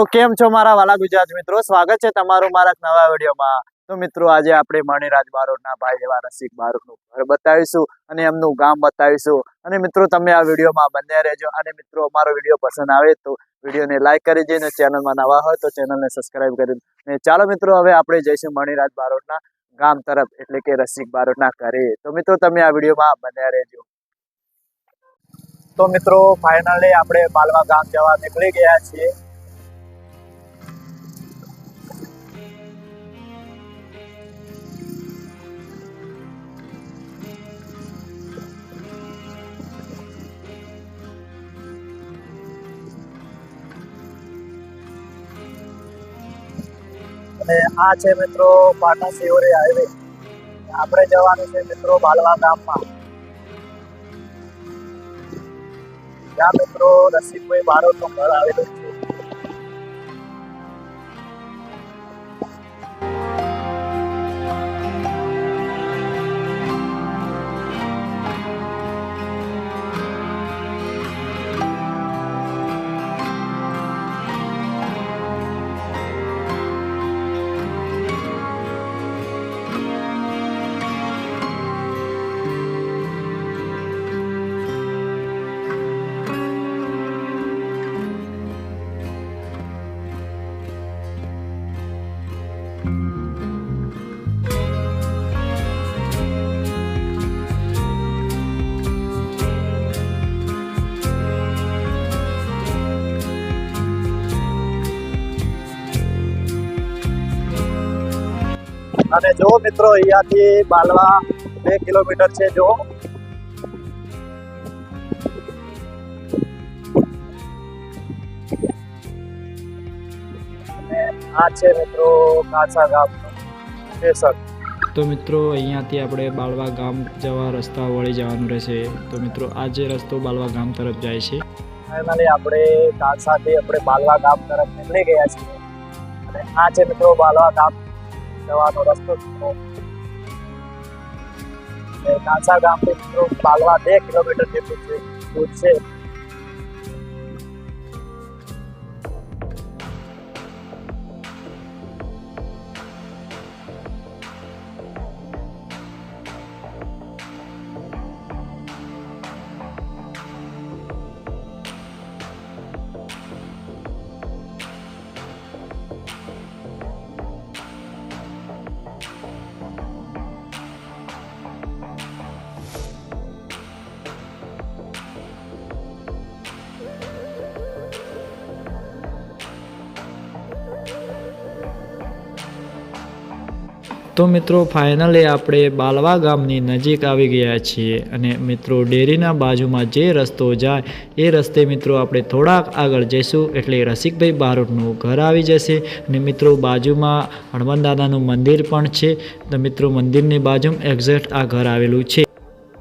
તો કેમ છો મારા વાલા ગુજરાત મિત્રો? સ્વાગત છે તમારું મારા નવા વિડીયોમાં. તો મિત્રો, આજે આપણે મણિરાજ બારોટના ભાઈ એવા રસિક બારોટનું ઘર બતાવીશું અને એમનું ગામ બતાવીશું. અને મિત્રો, તમે આ વિડીયોમાં બંને રહેજો. અને મિત્રો, અમારો વીડિયો પસંદ આવે તો વિડીયોને લાઇક કરી દઈએ અને ચેનલમાં નવા હોય તો ચેનલને સબસ્ક્રાઇબ કરી અને ચાલો મિત્રો, હવે આપણે જઈશું મણિરાજ બારોટના ગામ તરફ, એટલે કે રસિક બારોટના ઘરે. તો મિત્રો, તમે આ વિડીયોમાં બન્યા રહેજો. તો મિત્રો ફાઇનલી આપણે માલવા ગામ જવા નીકળી ગયા છીએ. અને આ છે મિત્રો પાટણ સિયોરી હાઈવે આપણે જવાનું છે મિત્રો બાલવા ગામમાં. ત્યાં મિત્રો રસિકભાઈ બારો ઘર આવેલું છે. અને જો મિત્રો અહીંયાથી બાલવા બે કિલોમીટર છે જો. આ છે મિત્રો કાસા ગામ સ્ટેશન. તો મિત્રો અહીંયાથી આપણે બાળવા ગામ જવા રસ્તા વળી જવાનું રહેશે. તો મિત્રો આ જે રસ્તો બાળવા ગામ તરફ જાય છે. ફાઇનલી આપણે કાસાથી આપણે બાલવા ગામ તરફ નીકળી ગયા છીએ. અને આ છે મિત્રો બાલવા ગામ જવાનો રસ્તો મિત્રો અને કાસા ગામથી મિત્રો પાલવા બે કિલોમીટર જેટલું છે. દૂર છે. તો મિત્રો ફાઇનલી આપણે બાલવા ગામની નજીક આવી ગયા છીએ અને મિત્રો, ડેરીના બાજુમાં જે રસ્તો જાય, એ રસ્તે મિત્રો આપણે થોડાક આગળ જઈશું. એટલે રસિકભાઈ બારોટનું ઘર આવી જશે અને મિત્રો, બાજુમાં હનુમાન દાદાનું મંદિર પણ છે. તો મિત્રો, મંદિરની બાજુમાં એક્ઝેક્ટ આ ઘર આવેલું છે.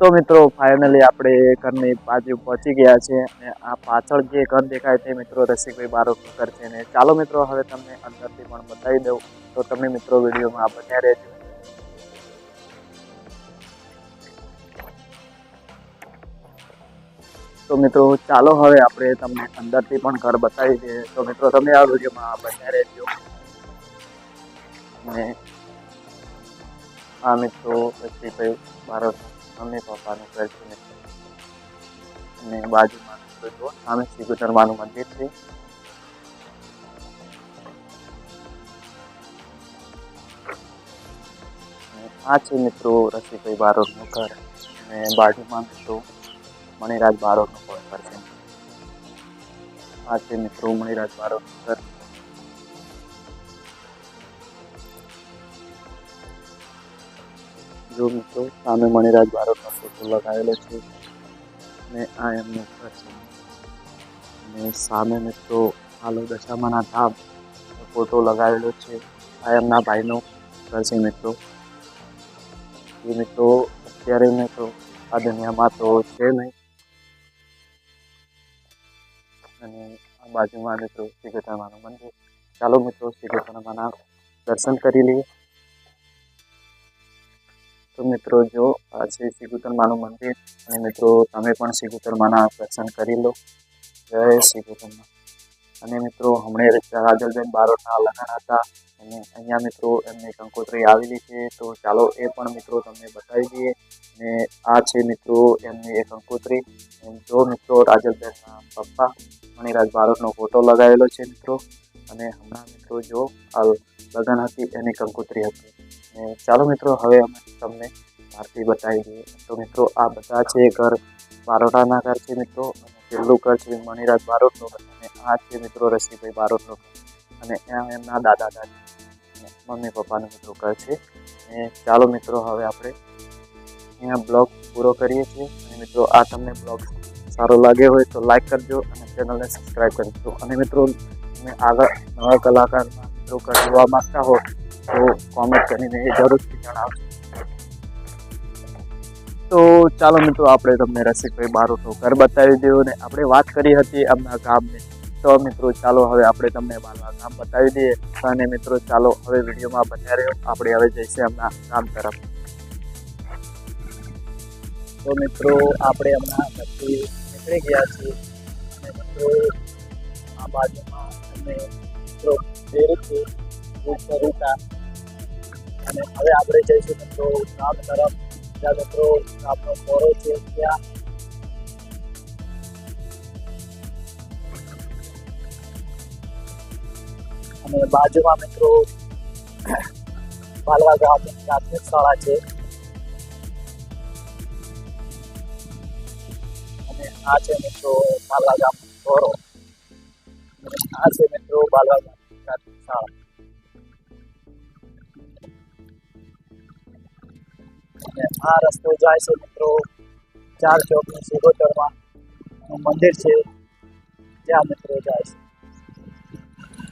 તો મિત્રો ફાઇનલી આપણે ઘરની બાજુ પહોંચી ગયા છે અને આ પાછળ જે ઘર દેખાય તે મિત્રો રસિકભાઈ બારોટનું ઘર છે ને. ચાલો મિત્રો, હવે તમને અંદરથી પણ બતાવી દઉં. તો તમે મિત્રો વિડીયોમાં બન્યા રહેજો. તો મિત્રો, ચાલો હવે આપણે તમને અંદરથી પણ ઘર બતાવી દઈએ. તો મિત્રો, તમે આ વિડીયોમાં બન્યા રહેજો. અને આ મિત્રો, રસિકભાઈ બારોટ મમ્મી પપ્પાનું ઘર છે અને બાજુમાં સામે શ્રી ગુજરમાનું મંદિર છે. આ છે મિત્રો રસિકભાઈ બારોટનું ઘર. અને બાજુમાં મિત્રો મણિરાજ બારોટનું ઘર છે. આ છે મિત્રો મણિરાજ બારોટનું ઘર. જો મિત્રો, સામે મણિરાજ બારોટનો ફોટો લગાવેલો છે. અને આ એમનું ઘર અને સામે મિત્રો હાલો દશામાના ધામ ફોટો લગાવેલો છે. આ એમના ભાઈનો ઘર મિત્રો. એ મિત્રો, અત્યારે મેં તો આ દુનિયામાં તો છે નહીં. અને આ બાજુમાં મિત્રો શ્રી ગોતામાનું મંદિર. ચાલો મિત્રો શ્રી ગોતામાના દર્શન કરી લઈએ. તો મિત્રો, જો આ છે શ્રીગુતરમાનું મંદિર અને મિત્રો, તમે પણ શ્રીગુતરમાના દર્શન કરી લો. જય શ્રીગુતરમાં. અને મિત્રો, હમણે રાજલબેન બારોટના લગ્ન હતા અને અહીંયા મિત્રો, એમની કંકોત્રી આવેલી છે. તો ચાલો એ પણ મિત્રો તમને બતાવી દઈએ. અને આ છે મિત્રો, એમની એ કંકોત્રી. જો મિત્રો રાજલબેનના પપ્પા મણિરાજ બારોટનો ફોટો લગાવેલો છે મિત્રો. અને હમણાં મિત્રો, જો આ લગ્ન હતી, એની કંકોત્રી હતી. ચાલો મિત્રો, હવે અમે તમને બહારથી બતાવી દઈએ તો મિત્રો, આ બધા છે ઘર બારોટાના ઘર છે મિત્રો. અને પેલું ઘર છે મણિરાજ બારોટનું ઘર અને આ છે મિત્રો રસીભાઈ બારોટનું ઘર અને એમના દાદા દાદી. મમ્મી પપ્પાનું મિત્રો ઘર છે. અને ચાલો મિત્રો, હવે આપણે અહીંયા બ્લોગ પૂરો કરીએ છીએ. અને મિત્રો, આ તમને બ્લોગ સારો લાગ્યો હોય તો લાઈક કરજો અને ચેનલને સબસ્ક્રાઈબ કરજો. અને મિત્રો, તમે આગળ નવા કલાકારના મિત્રો કરવા માંગતા હો તો કોમેન્ટ કરીને જરૂરથી જણાવજો. તો ચાલો મિત્રો, આપણે તમને રસિકભાઈ બારોટનું ઘર બતાવી દઉં ને આપણે વાત કરી હતી એમના ગામની. તો મિત્રો, ચાલો હવે આપણે તમને મારા ગામ બતાવી દઈએ. અને મિત્રો, ચાલો હવે વિડીયોમાં બન્યા રહ્યો આપણે હવે જઈશું એમના ગામ તરફ. તો મિત્રો, આપણે હમણાં પછી નીકળી ગયા છીએ. મિત્રો, આ બાજુમાં અમે મિત્રો જે રીતે અને હવે આપણે જઈશું મિત્રો ગામ તરફ. જ્યાં મિત્રો, આપણો કોરો છે ત્યાં. અને બાજુમાં મિત્રો માલવા ગામની પ્રાથમિક શાળા છે. અને આ છે મિત્રો માલવા ગામ અને આ છે મિત્રો બાલવા ગામ પ્રાથમિક શાળા. આ રસ્તો છે મિત્રો. ચાર ચોકની સિગોતરમાં મંદિર છે. ત્યાં મિત્રો જાય છે.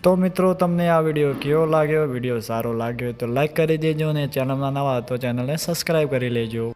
તો મિત્રો, તમને આ વીડિયો કેવો લાગ્યો? વીડિયો સારો લાગ્યો તો લાઈક કરી દેજો અને ચેનલમાં નવા તો ચેનલને સબસ્ક્રાઈબ કરી લેજો.